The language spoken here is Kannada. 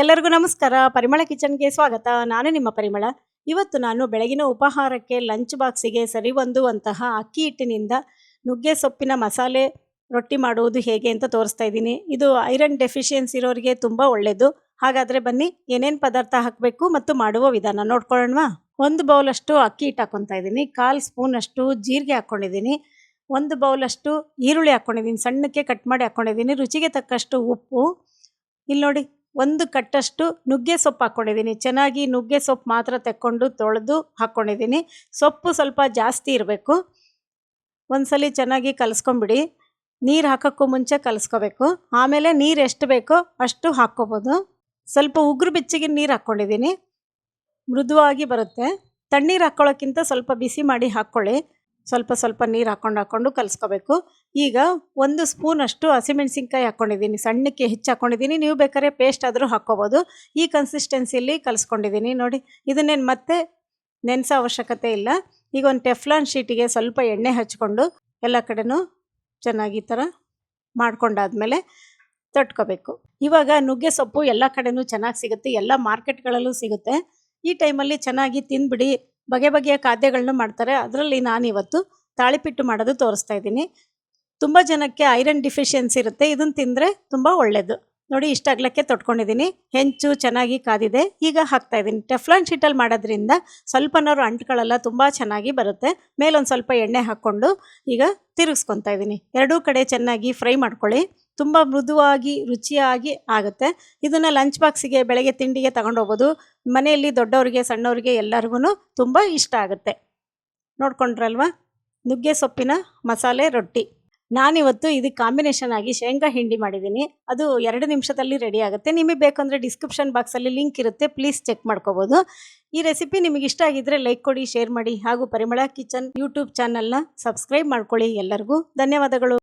ಎಲ್ಲರಿಗೂ ನಮಸ್ಕಾರ. ಪರಿಮಳ ಕಿಚನ್ಗೆ ಸ್ವಾಗತ. ನಾನು ನಿಮ್ಮ ಪರಿಮಳ. ಇವತ್ತು ನಾನು ಬೆಳಗಿನ ಉಪಹಾರಕ್ಕೆ ಲಂಚ್ ಬಾಕ್ಸಿಗೆ ಸರಿ ಹೊಂದುವಂತಹ ಅಕ್ಕಿ ಹಿಟ್ಟಿನಿಂದ ನುಗ್ಗೆ ಸೊಪ್ಪಿನ ಮಸಾಲೆ ರೊಟ್ಟಿ ಮಾಡುವುದು ಹೇಗೆ ಅಂತ ತೋರಿಸ್ತಾ ಇದ್ದೀನಿ. ಇದು ಐರನ್ ಡೆಫಿಷಿಯನ್ಸಿ ಇರೋರಿಗೆ ತುಂಬ ಒಳ್ಳೆಯದು ಹಾಗಾದರೆ ಬನ್ನಿ, ಏನೇನು ಪದಾರ್ಥ ಹಾಕಬೇಕು ಮತ್ತು ಮಾಡುವ ವಿಧಾನ ನೋಡ್ಕೊಳ್ಳೋಣ ಒಂದು ಬೌಲಷ್ಟು ಅಕ್ಕಿ ಹಿಟ್ಟು ಹಾಕ್ಕೊತಾ ಇದ್ದೀನಿ. ಕಾಲು ಸ್ಪೂನಷ್ಟು ಜೀರಿಗೆ ಹಾಕ್ಕೊಂಡಿದ್ದೀನಿ. ಒಂದು ಬೌಲಷ್ಟು ಈರುಳ್ಳಿ ಹಾಕ್ಕೊಂಡಿದ್ದೀನಿ. ಸಣ್ಣಕ್ಕೆ ಕಟ್ ಮಾಡಿ ಹಾಕ್ಕೊಂಡಿದ್ದೀನಿ. ರುಚಿಗೆ ತಕ್ಕಷ್ಟು ಉಪ್ಪು. ಇಲ್ಲಿ ನೋಡಿ ಒಂದು ಕಟ್ಟಷ್ಟು ನುಗ್ಗೆ ಸೊಪ್ಪು ಹಾಕ್ಕೊಂಡಿದ್ದೀನಿ ಚೆನ್ನಾಗಿ ನುಗ್ಗೆ ಸೊಪ್ಪು ಮಾತ್ರ ತೆಕ್ಕೊಂಡು ತೊಳೆದು ಹಾಕ್ಕೊಂಡಿದ್ದೀನಿ ಸೊಪ್ಪು ಸ್ವಲ್ಪ ಜಾಸ್ತಿ ಇರಬೇಕು. ಒಂದ್ಸಲಿ ಚೆನ್ನಾಗಿ ಕಲಸ್ಕೊಂಬಿಡಿ. ನೀರು ಹಾಕೋಕ್ಕೂ ಮುಂಚೆ ಕಲಿಸ್ಕೋಬೇಕು. ಆಮೇಲೆ ನೀರು ಎಷ್ಟು ಬೇಕೋ ಅಷ್ಟು ಹಾಕ್ಕೋಬೋದು. ಸ್ವಲ್ಪ ಉಗುರು ಬೆಚ್ಚಗಿನ ನೀರು ಹಾಕ್ಕೊಂಡಿದ್ದೀನಿ ಮೃದುವಾಗಿ ಬರುತ್ತೆ. ತಣ್ಣೀರು ಹಾಕ್ಕೊಳ್ಳೋಕ್ಕಿಂತ ಸ್ವಲ್ಪ ಬಿಸಿ ಮಾಡಿ ಹಾಕ್ಕೊಳ್ಳಿ. ಸ್ವಲ್ಪ ಸ್ವಲ್ಪ ನೀರು ಹಾಕ್ಕೊಂಡು ಹಾಕ್ಕೊಂಡು ಕಲಿಸ್ಕೋಬೇಕು. ಈಗ ಒಂದು ಸ್ಪೂನಷ್ಟು ಹಸಿಮೆಣ್ಸಿನ್ಕಾಯಿ ಹಾಕ್ಕೊಂಡಿದ್ದೀನಿ ಸಣ್ಣಕ್ಕೆ ಹೆಚ್ಚು ಹಾಕ್ಕೊಂಡಿದ್ದೀನಿ ನೀವು ಬೇಕಾದ್ರೆ ಪೇಸ್ಟ್ ಆದರೂ ಹಾಕ್ಕೋಬೋದು. ಈ ಕನ್ಸಿಸ್ಟೆನ್ಸಿಯಲ್ಲಿ ಕಲಿಸ್ಕೊಂಡಿದ್ದೀನಿ. ನೋಡಿ, ಇದನ್ನೇನು ಮತ್ತೆ ನೆನೆಸೋ ಅವಶ್ಯಕತೆ ಇಲ್ಲ. ಈಗ ಒಂದು ಟೆಫ್ಲಾನ್ ಶೀಟಿಗೆ ಸ್ವಲ್ಪ ಎಣ್ಣೆ ಹಚ್ಕೊಂಡು ಎಲ್ಲ ಕಡೆನೂ ಚೆನ್ನಾಗಿ ಥರ ಮಾಡ್ಕೊಂಡಾದ್ಮೇಲೆ ತಟ್ಕೋಬೇಕು. ಇವಾಗ ನುಗ್ಗೆ ಸೊಪ್ಪು ಎಲ್ಲ ಕಡೆನೂ ಚೆನ್ನಾಗಿ ಸಿಗುತ್ತೆ. ಎಲ್ಲ ಮಾರ್ಕೆಟ್ಗಳಲ್ಲೂ ಸಿಗುತ್ತೆ. ಈ ಟೈಮಲ್ಲಿ ಚೆನ್ನಾಗಿ ತಿಂದ್ಬಿಡಿ ಬಗೆ ಬಗೆಯ ಖಾದ್ಯಗಳನ್ನ ಮಾಡ್ತಾರೆ. ಅದರಲ್ಲಿ ನಾನಿವತ್ತು ತಾಳಿಪಿಟ್ಟು ಮಾಡೋದು ತೋರಿಸ್ತಾ ಇದ್ದೀನಿ. ತುಂಬ ಜನಕ್ಕೆ ಐರನ್ ಡಿಫಿಷಿಯನ್ಸಿ ಇರುತ್ತೆ. ಇದನ್ನು ತಿಂದರೆ ತುಂಬ ಒಳ್ಳೆಯದು ನೋಡಿ, ಇಷ್ಟ ಆಗ್ಲಕ್ಕೆ ತೊಟ್ಕೊಂಡಿದ್ದೀನಿ. ಹೆಂಚು ಚೆನ್ನಾಗಿ ಕಾದಿದೆ. ಈಗ ಹಾಕ್ತಾ ಇದ್ದೀನಿ. ಟೆಫ್ಲಾನ್ ಶೀಟಲ್ಲಿ ಮಾಡೋದ್ರಿಂದ ಸ್ವಲ್ಪನಾದ್ರು ಅಂಟುಗಳೆಲ್ಲ ತುಂಬ ಚೆನ್ನಾಗಿ ಬರುತ್ತೆ. ಮೇಲೊಂದು ಸ್ವಲ್ಪ ಎಣ್ಣೆ ಹಾಕ್ಕೊಂಡು ಈಗ ತಿರುಗಿಸ್ಕೊತಾ ಇದ್ದೀನಿ. ಎರಡೂ ಕಡೆ ಚೆನ್ನಾಗಿ ಫ್ರೈ ಮಾಡ್ಕೊಳ್ಳಿ. ತುಂಬ ಮೃದುವಾಗಿ, ರುಚಿಯಾಗಿ ಆಗುತ್ತೆ. ಇದನ್ನು ಲಂಚ್ ಬಾಕ್ಸಿಗೆ ಬೆಳಗ್ಗೆ ತಿಂಡಿಗೆ ತಗೊಂಡೋಗ್ಬೋದು ಮನೆಯಲ್ಲಿ ದೊಡ್ಡವರಿಗೆ, ಸಣ್ಣವರಿಗೆ ಎಲ್ಲರಿಗೂ ತುಂಬ ಇಷ್ಟ ಆಗುತ್ತೆ. ನೋಡ್ಕೊಂಡ್ರಲ್ವಾ? ನುಗ್ಗೆ ಸೊಪ್ಪಿನ ಮಸಾಲೆ ರೊಟ್ಟಿ. ನಾನಿವತ್ತು ಇದಕ್ಕೆ ಕಾಂಬಿನೇಷನ್ ಆಗಿ ಶೇಂಗಾ ಹಿಂಡಿ ಮಾಡಿದ್ದೀನಿ ಅದು ಎರಡು ನಿಮಿಷದಲ್ಲಿ ರೆಡಿ ಆಗುತ್ತೆ. ನಿಮಗೆ ಬೇಕಂದರೆ ಡಿಸ್ಕ್ರಿಪ್ಷನ್ ಬಾಕ್ಸಲ್ಲಿ ಲಿಂಕ್ ಇರುತ್ತೆ. ಪ್ಲೀಸ್ ಚೆಕ್ ಮಾಡ್ಕೋಬೋದು. ಈ ರೆಸಿಪಿ ನಿಮಗೆ ಇಷ್ಟ ಆಗಿದ್ದರೆ ಲೈಕ್ ಕೊಡಿ ಶೇರ್ ಮಾಡಿ ಹಾಗೂ ಪರಿಮಳ ಕಿಚನ್ ಯೂಟ್ಯೂಬ್ ಚಾನಲ್ನ ಸಬ್ಸ್ಕ್ರೈಬ್ ಮಾಡ್ಕೊಳ್ಳಿ ಎಲ್ಲರಿಗೂ. ಧನ್ಯವಾದಗಳು.